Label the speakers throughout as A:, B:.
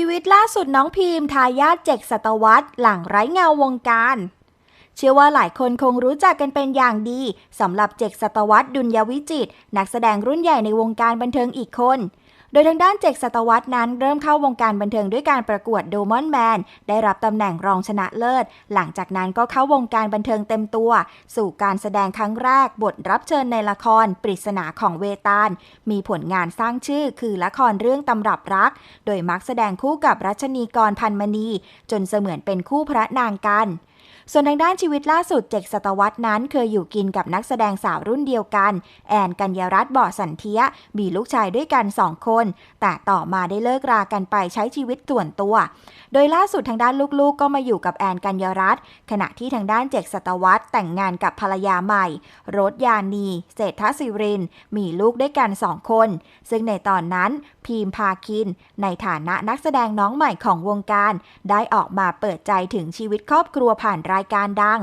A: ชีวิตล่าสุดน้องพิมทายาทเจ็กศตวรรษหลังไร้เงาวงการ เชื่อว่าหลายคนคงรู้จักกันเป็นอย่างดีสำหรับเจ็กศตวรรษดุลยวิจิตนักแสดงรุ่นใหญ่ในวงการบันเทิงอีกคน โดยทางด้านเจ็กศตวรรษนั้นเริ่มเข้าวงการบันเทิงด้วยการประกวดโดมอนแมนได้รับตำแหน่งรองชนะเลิศ หลังจากนั้นก็เข้าวงการบันเทิงเต็มตัว สู่การแสดงครั้งแรกบทรับเชิญในละคร ปริศนาของเวตาล มีผลงานสร้างชื่อคือละครเรื่องตำรับรัก โดยมักแสดงคู่กับรัชนีกรพันมณี จนเสมือนเป็นคู่พระนางกัน ส่วนทางด้านชีวิตล่าสุดเจกศตวรรษนั้น เคยอยู่กินกับนักแสดงสาวรุ่นเดียวกัน แอนกัญญารัตน์บาะสันเทียมีลูกชายด้วยกันสองคน แต่ต่อมาได้เลิกรากันไปใช้ชีวิตส่วนตัว โดยล่าสุดทางด้านลูกๆก็มาอยู่กับแอนกัญญารัตน์ขณะที่ทางด้านเจกศตวรรษแต่งงานกับภรรยาใหม่รถยานีเศรษฐศิริน มีลูกด้วยกันสองคน ซึ่งในตอนนั้นพีมพาคิน ในฐานะนักแสดงน้องใหม่ของวงการ ได้ออกมาเปิดใจถึงชีวิตครอบครัวผ่านรายการดัง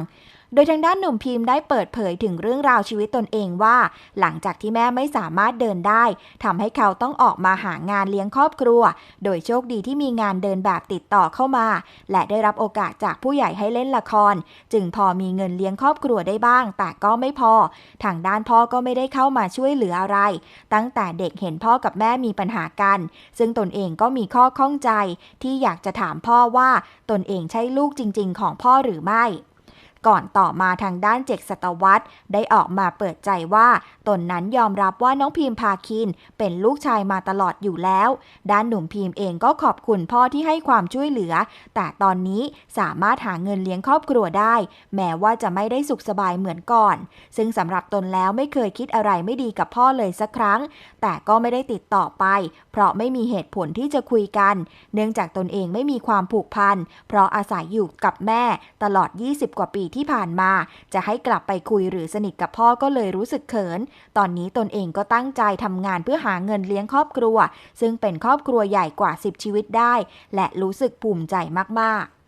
A: โดยทางด้านหนุ่มพีมได้เปิดเผยถึงเรื่องราวชีวิตตนเองว่า หลังจากที่แม่ไม่สามารถเดินได้ทำให้เขาต้องออกมาหางานเลี้ยงครอบครัว โดยโชคดีที่มีงานเดินแบบติดต่อเข้ามา และได้รับโอกาสจากผู้ใหญ่ให้เล่นละคร จึงพอมีเงินเลี้ยงครอบครัวได้บ้าง แต่ก็ไม่พอ ทางด้านพ่อก็ไม่ได้เข้ามาช่วยเหลืออะไร ตั้งแต่เด็กเห็นพ่อกับแม่มีปัญหากัน ซึ่งตนเองก็มีข้อข้องใจ ที่อยากจะถามพ่อว่าตนเองใช่ลูกจริง ๆ ของพ่อหรือไม่ ก่อนต่อมาทางด้านเจกศตวรรได้ออกมาเปิดใจว่า ตนนั้นยอมรับว่าน้องพิมพาคิน เป็นลูกชายมาตลอดอยู่แล้ว ด้านหนุ่มพิมเองก็ขอบคุณพ่อที่ให้ความช่วยเหลือ แต่ตอนนี้สามารถหาเงินเลี้ยงครอบครัวได้ แม้ว่าจะไม่ได้สุขสบายเหมือนก่อน ซึ่งสำหรับตนแล้วไม่เคยคิดอะไรไม่ดีกับพ่อเลยสักครั้ง แต่ก็ไม่ได้ติดต่อไป เพราะไม่มีเหตุผลที่จะคุยกัน เนื่องจากตนเองไม่มีความผูกพัน เพราะอาศัยอยู่กับแม่ตลอด 20 กว่าปีที่ผ่านมา จะให้กลับไปคุยหรือสนิทกับพ่อก็เลยรู้สึกเขิน ตอนนี้ตนเองก็ตั้งใจทำงานเพื่อหาเงินเลี้ยงครอบครัว ซึ่งเป็นครอบครัวใหญ่กว่า 10 ชีวิตได้ และรู้สึกภูมิใจมากๆ